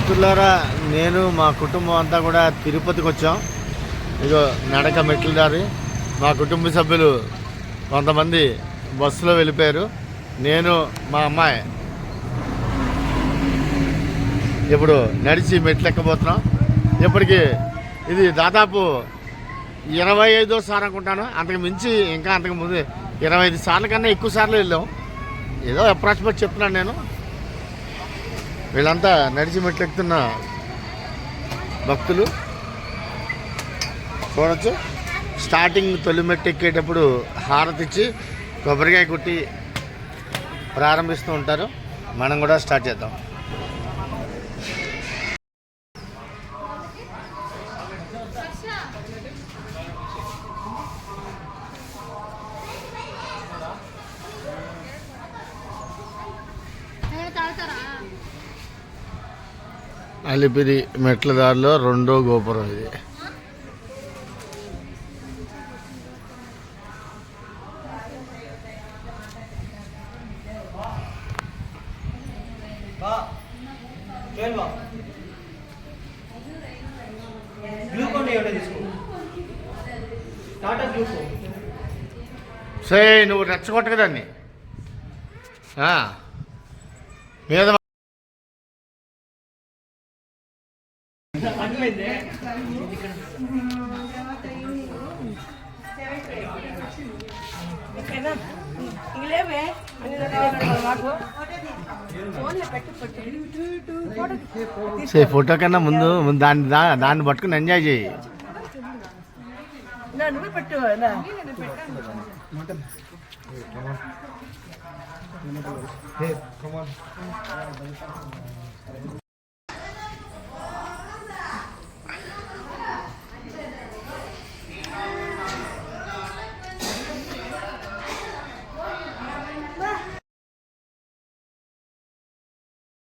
మిత్రులారా నేను మా కుటుంబం అంతా కూడా తిరుపతికి వచ్చాం. ఇగో నడక మెట్ల దారి. మా కుటుంబ సభ్యులు కొంతమంది బస్సులో వెళ్ళిపోయారు. నేను మా అమ్మాయి. ఇప్పుడు నడిచి మెట్లు ఎక్కబోతున్నాం. ఇప్పటికి ఇది దాదాపు ఇరవై ఐదో సార్ అనుకుంటాను. అంతకు మించి ఇంకా అంతకు ముందు ఇరవై ఐదు సార్లు కన్నా ఎక్కువ సార్లు వెళ్ళాం. ఏదో అప్రాక్సిమేట్ చెప్తున్నాను నేను. వీళ్ళంతా నడిచి మెట్లెక్కుతున్న భక్తులు. చూడచ్చు. స్టార్టింగ్ తొలి మెట్టెక్కేటప్పుడు హారతిచ్చి హారతి ఇచ్చి కొబ్బరికాయ కుట్టి ప్రారంభిస్తూ ఉంటారు. మనం కూడా స్టార్ట్ చేద్దాం. తాగుతారా? అలిపిరి మెట్ల దారిలో రెండో గోపురం ఇది. గ్లూకోన్ ఏమైనా తీసుకో. టాటా గ్లూకో సే నువ్వు రెచ్చగొట్టక దాన్ని. ఆ. మీద సే ఫోటో కన్నా ముందు ముందు దాన్ని దాన్ని పట్టుకుని ఎంజాయ్ చేయి పెట్టు నా.